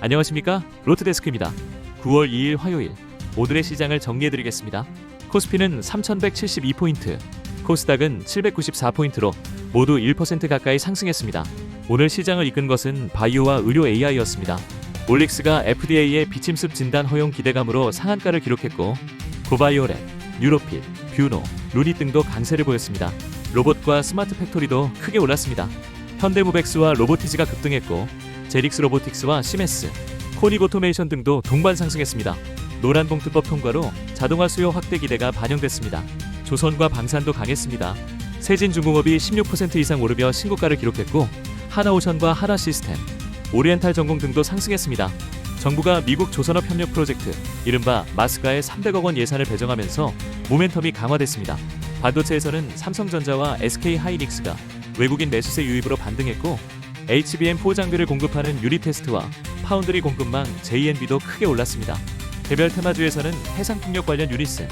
안녕하십니까 로트데스크입니다. 9월 2일 화요일 오늘의 시장을 정리해드리겠습니다. 코스피는 3,172포인트, 코스닥은 794포인트로 모두 1% 가까이 상승했습니다. 오늘 시장을 이끈 것은 바이오와 의료 AI였습니다. 올릭스가 FDA의 비침습 진단 허용 기대감으로 상한가를 기록했고 고바이오랩, 뉴로필, 뷰노, 루닛 등도 강세를 보였습니다. 로봇과 스마트 팩토리도 크게 올랐습니다. 현대무백스와 로보티즈가 급등했고 제릭스 로보틱스와 시메스, 코닉 오토메이션 등도 동반 상승했습니다. 노란봉투법 통과로 자동화 수요 확대 기대가 반영됐습니다. 조선과 방산도 강했습니다. 세진중공업이 16% 이상 오르며 신고가를 기록했고 하나오션과 하나시스템, 오리엔탈 전공 등도 상승했습니다. 정부가 미국 조선업 협력 프로젝트 이른바 마스가에 300억 원 예산을 배정하면서 모멘텀이 강화됐습니다. 반도체에서는 삼성전자와 SK 하이닉스가 외국인 매수세 유입으로 반등했고 HBM4 장비를 공급하는 유리테스트와 파운드리 공급망 JNB도 크게 올랐습니다. 개별 테마주에서는 해상풍력 관련 유니슨,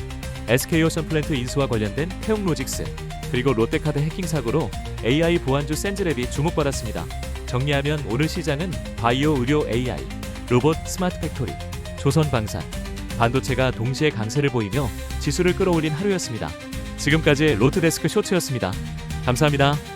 SK오션 플랜트 인수와 관련된 태용로직스, 그리고 롯데카드 해킹 사고로 AI 보안주 센즈랩이 주목받았습니다. 정리하면 오늘 시장은 바이오 의료 AI, 로봇 스마트 팩토리, 조선 방산, 반도체가 동시에 강세를 보이며 지수를 끌어올린 하루였습니다. 지금까지 로트데스크 쇼츠였습니다. 감사합니다.